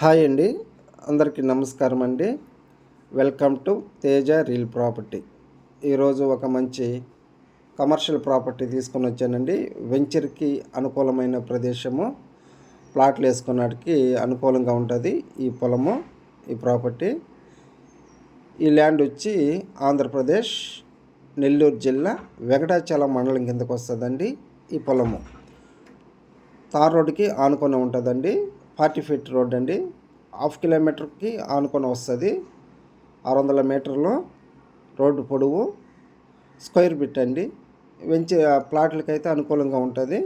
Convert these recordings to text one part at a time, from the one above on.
Hi అండి. అందరికీ నమస్కారం అండి. Welcome to Teja real property. ఈరోజు ఒక మంచి కమర్షియల్ ప్రాపర్టీ తీసుకొని వచ్చానండి. వెంచర్కి అనుకూలమైన ప్రదేశము ప్లాట్లు వేసుకున్నటికి అనుకూలంగా ఉంటుంది ఈ పొలము ఈ ప్రాపర్టీ. ఈ ల్యాండ్ వచ్చి ఆంధ్రప్రదేశ్ నెల్లూరు జిల్లా వెంకటాచలం మండలం కిందకు వస్తుందండి ఈ పొలము. తార్ రోడ్డుకి ఆనుకొని ఉంటుందండి. ఫార్టీ ఫీట్ రోడ్ అండి. హాఫ్ కిలోమీటర్కి ఆనుకొని వస్తుంది. ఆరు వందల మీటర్లు రోడ్డు పొడవు స్క్వేర్ బిట్ అండి. వెంచి ప్లాట్లకైతే అనుకూలంగా ఉంటుంది.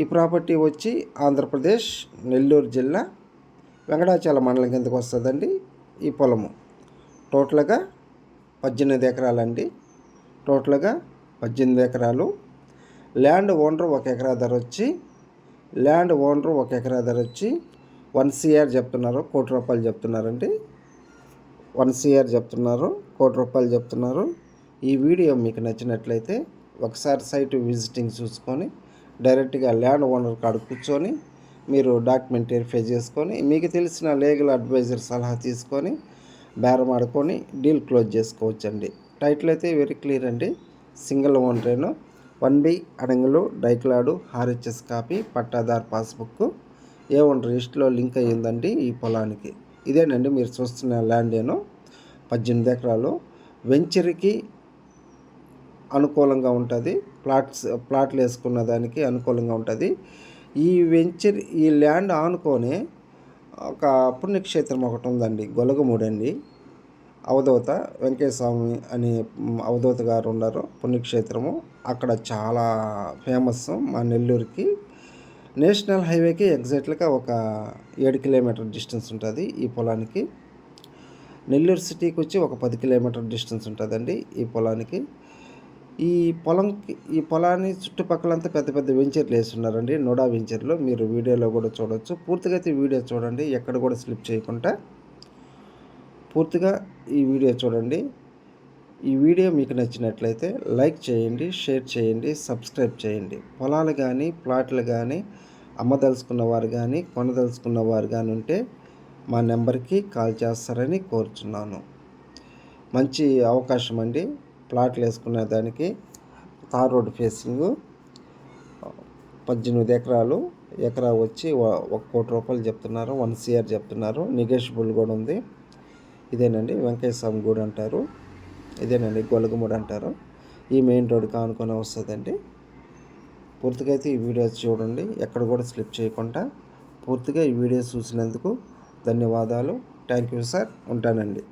ఈ ప్రాపర్టీ వచ్చి ఆంధ్రప్రదేశ్ నెల్లూరు జిల్లా వెంకటాచల మండలం కిందకు వస్తుందండి. ఈ పొలము టోటల్గా పద్దెనిమిది ఎకరాలండి. టోటల్గా పద్దెనిమిది ఎకరాలు. ల్యాండ్ ఓనర్ ఒక ఎకరా ధర వచ్చి ల్యాండ్ ఓనర్ ఒక ఎకరా ధర వచ్చి వన్ సిఆర్ చెప్తున్నారు కోటి రూపాయలు చెప్తున్నారండి. వన్ సిఆర్ చెప్తున్నారు కోటి రూపాయలు చెప్తున్నారు. ఈ వీడియో మీకు నచ్చినట్లయితే ఒకసారి సైట్ విజిటింగ్ చూసుకొని డైరెక్ట్గా ల్యాండ్ ఓనర్ కాడ కూర్చొని మీరు డాక్యుమెంట్ వెరిఫై చేసుకొని మీకు తెలిసిన లీగల్ అడ్వైజర్ సలహా తీసుకొని బేరం ఆడుకొని డీల్ క్లోజ్ చేసుకోవచ్చండి. టైటిల్ అయితే వెరీ క్లియర్ అండి. సింగిల్ ఓనరేను వన్ బి అడంగులు డైక్లాడు ఆర్హెచ్ఎస్ కాపీ పట్టాదార్ పాస్బుక్ ఏ వన్ రిజిస్టర్లో లింక్ అయ్యిందండి ఈ పొలానికి? ఇదేనండి మీరు చూస్తున్న ల్యాండ్ ఏను పద్దెనిమిది ఎకరాలు. వెంచర్కి అనుకూలంగా ఉంటుంది. ప్లాట్స్ ప్లాట్లు వేసుకున్న దానికి అనుకూలంగా ఉంటుంది. ఈ వెంచర్ ఈ ల్యాండ్ ఆనుకొని ఒక పుణ్యక్షేత్రం ఒకటి ఉందండి. గొలగమూడండి. అవధూత వెంకటస్వామి అని అవధూత గారు ఉన్నారు. పుణ్యక్షేత్రము. అక్కడ చాలా ఫేమస్ మా నెల్లూరుకి. నేషనల్ హైవేకి ఎగ్జాక్ట్గా ఒక ఏడు కిలోమీటర్ డిస్టెన్స్ ఉంటుంది ఈ పొలానికి. నెల్లూరు సిటీకి వచ్చి ఒక పది కిలోమీటర్ డిస్టెన్స్ ఉంటుందండి ఈ పొలానికి. ఈ పొలంకి ఈ పొలాన్ని చుట్టుపక్కలంతా పెద్ద పెద్ద వెంచర్లు వేస్తున్నారండి. నోడా వెంచర్లు. మీరు వీడియోలో కూడా చూడవచ్చు పూర్తిగా అయితే వీడియో చూడండి. ఎక్కడ కూడా స్లిప్ చేయకుండా. పూర్తిగా ఈ వీడియో చూడండి. ఈ వీడియో మీకు నచ్చినట్లయితే లైక్ చేయండి షేర్ చేయండి సబ్స్క్రైబ్ చేయండి. పొలాలు కానీ ప్లాట్లు కానీ అమ్మదలుచుకున్న వారు కానీ కొనదలుచుకున్న వారు కానీ ఉంటే మా నెంబర్కి కాల్ చేస్తారని కోరుచున్నాను. మంచి అవకాశం అండి. ప్లాట్లు వేసుకునే దానికి తార్ రోడ్ ఫేసింగ్. పద్దెనిమిది ఎకరాలు. ఎకరా వచ్చి ఒక కోటి రూపాయలు చెప్తున్నారు. వన్ సిఆర్ చెప్తున్నారు. నెగోషియబుల్ కూడా ఉంది. ఇదేనండి వెంకయ్య స్వామి గుడి అంటారు. ఇదేనండి గొలగముడి అంటారు. ఈ మెయిన్ రోడ్కి ఆనుకొని వస్తుందండి. పూర్తిగా అయితే ఈ వీడియోస్ చూడండి ఎక్కడ కూడా స్లిప్ చేయకుండా పూర్తిగా ఈ వీడియోస్ చూసినందుకు ధన్యవాదాలు. థ్యాంక్ యూ సార్ ఉంటానండి.